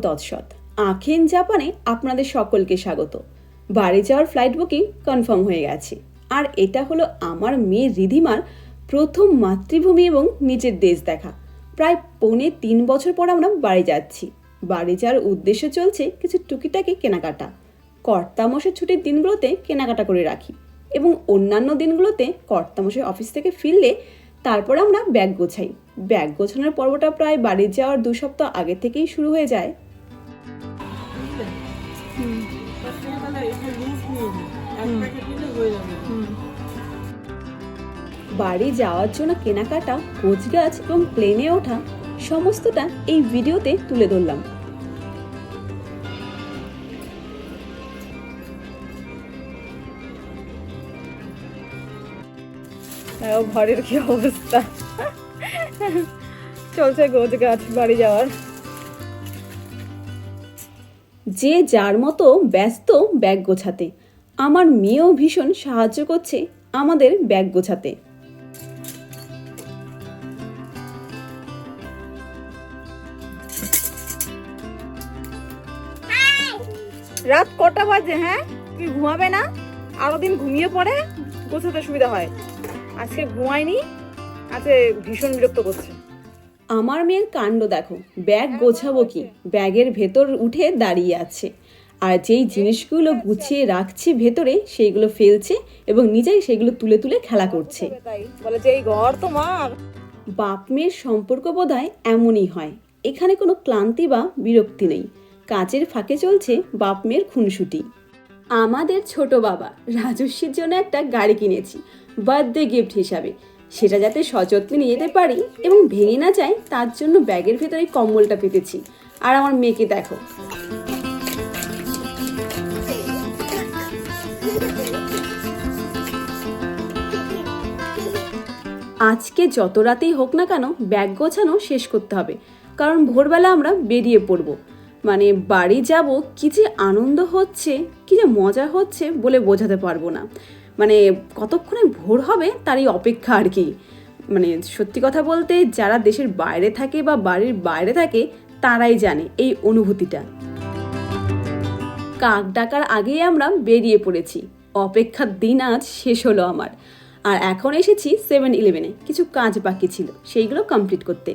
তৎসৎ। আখেন জাপানে আপনাদের সকলকে স্বাগত। বাড়ি যাওয়ার ফ্লাইট বুকিং কনফার্ম হয়ে গেছে। আর এটা হলো আমার মেয়ে রিধিমার প্রথম মাতৃভূমি এবং নিজের দেশ দেখা। প্রায় পৌনে তিন বছর পর আমরা বাড়ি যাচ্ছি। বাড়ি যাওয়ার উদ্দেশ্য চলছে কিছু টুকিটাকি কেনাকাটা। কর্তামশের ছুটির দিনগুলোতে কেনাকাটা করে রাখি। এবং অন্যান্য দিনগুলোতে কর্তামশের অফিস থেকে ফিরলে তারপর আমরা ব্যাগ গোছাই। ব্যাগ গোছানোর পর্বটা প্রায় বাড়ি যাওয়ার দু সপ্তাহ আগে থেকেই শুরু হয়ে যায়। বাড়ি যাওয়ার জন্য কেনাকাটা কোচগাছ এবং প্লেনে ওঠা, সমস্তটা এই ভিডিওতে তুলে ধরলাম। ঘরের কি অবস্থা? চলছে গোছ গাছ বাড়ি যাওয়ার। যে যার মতো ব্যস্ত ব্যাগ গোছাতে। আমার মেয়েও ভীষণ সাহায্য করছে আমাদের ব্যাগ গোছাতে। রাত কটা বাজে হ্যাঁ? তুই ঘুমাবে না? আরও দিন ঘুমিয়ে পড়ে গোছাতে সুবিধা হয়। আজকে ঘুমায়নি আজকে ভীষণ বিরক্ত করছে। আমার মেয়ের কাণ্ড দেখো ব্যাগ গোছাবো কি? ব্যাগের ভেতর উঠে দাঁড়িয়ে আছে। আর যেই জিনিসগুলো গুছিয়ে রাখছি ভেতরে সেইগুলো ফেলছে এবং নিজেই সেগুলো তুলে তুলে খেলা করছে। বলে যে এই ঘর তোমার। বাপ মেয়ের সম্পর্ক বোধহয় এমনই হয়। এখানে কোনো ক্লান্তি বা বিরক্তি নেই। কাজের ফাঁকে চলছে বাপ মেয়ের খুনসুটি। আমাদের ছোট বাবা রাজস্বীর জন্য একটা গাড়ি কিনেছি বার্থডে গিফট হিসাবে। সেটা যাতে সযত্নে নিয়ে যেতে পারি এবং ভেঙে না যায়, তার জন্য ব্যাগের ভেতরে কম্বলটা পেতেছি। আর আমার মেয়েকে দেখো। আজকে যত রাতেই হোক না কেন, ব্যাগ গোছানো শেষ করতে হবে। কারণ ভোরবেলা আমরা বেরিয়ে পড়ব। মানে বাড়ি যাব কি যে আনন্দ হচ্ছে, কি যে মজা হচ্ছে বলে বোঝাতে পারব না। মানে কতক্ষণে ভোর হবে তারই অপেক্ষা আর কি। মানে সত্যি কথা বলতে যারা দেশের বাইরে থাকে বা বাড়ির বাইরে থাকে, তারাই জানে এই অনুভূতিটা। কাক ডাকার আগেই আমরা বেরিয়ে পড়েছি। অপেক্ষার দিন আজ শেষ হলো আমার। আর এখন এসেছি সেভেন ইলেভেনে কিছু কাজ বাকি ছিল, সেইগুলো কমপ্লিট করতে।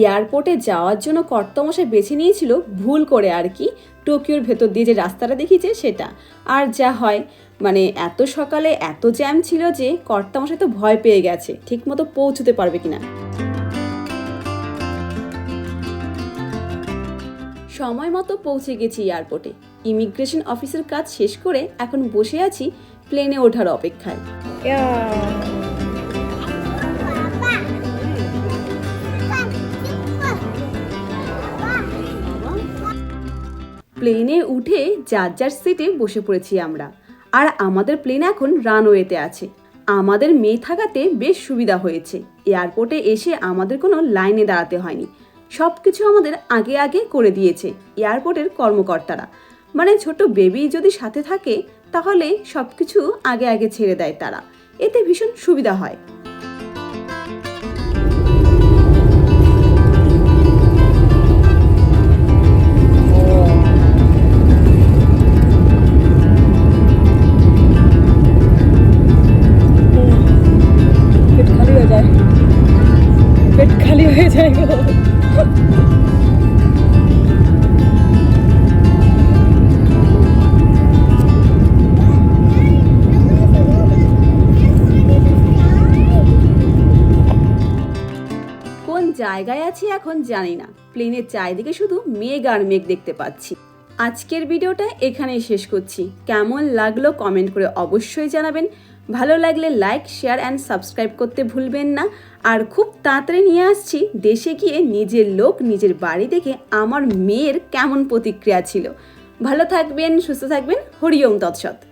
এয়ারপোর্টে যাওয়ার জন্য কর্তমশাই বেছে নিয়েছিল ভুল করে আর কি। টোকিওর ভেতর দিয়ে যে রাস্তাটা দেখিয়েছে সেটা। আর যা হয় মানে এত সকালে এত জ্যাম ছিল যে কর্তামশাই তো ভয় পেয়ে গেছে, ঠিকমতো পৌঁছতে পারবে কিনা। সময় মতো পৌঁছে গেছি এয়ারপোর্টে। ইমিগ্রেশন অফিসের কাজ শেষ করে এখন বসে আছি প্লেনে ওঠার অপেক্ষায়। প্লেনে উঠে যার যার সিটে বসে পড়েছি আমরা। আর আমাদের প্লেন এখন রানওয়েতে আছে। আমাদের মেয়ে থাকাতে বেশ সুবিধা হয়েছে। এয়ারপোর্টে এসে আমাদের কোনো লাইনে দাঁড়াতে হয়নি। সব কিছু আমাদের আগে আগে করে দিয়েছে এয়ারপোর্টের কর্মকর্তারা। মানে ছোট বেবি যদি সাথে থাকে, তাহলে সব কিছু আগে আগে ছেড়ে দেয় তারা। এতে ভীষণ সুবিধা হয়। জায়গায় আছি এখন জানি না। প্লেনের চারিদিকে শুধু মেঘ আর মেঘ দেখতে পাচ্ছি। আজকের ভিডিওটা এখানেই শেষ করছি। কেমন লাগল কমেন্ট করে অবশ্যই জানাবেন। ভালো লাগলে লাইক শেয়ার অ্যান্ড সাবস্ক্রাইব করতে ভুলবেন না। আর খুব তাড়াতাড়ি নিয়ে আসছি দেশে গিয়ে নিজের লোক, নিজের বাড়ি দেখে আমার মেয়ের কেমন প্রতিক্রিয়া ছিল। ভালো থাকবেন, সুস্থ থাকবেন, হরিওম তৎসৎ।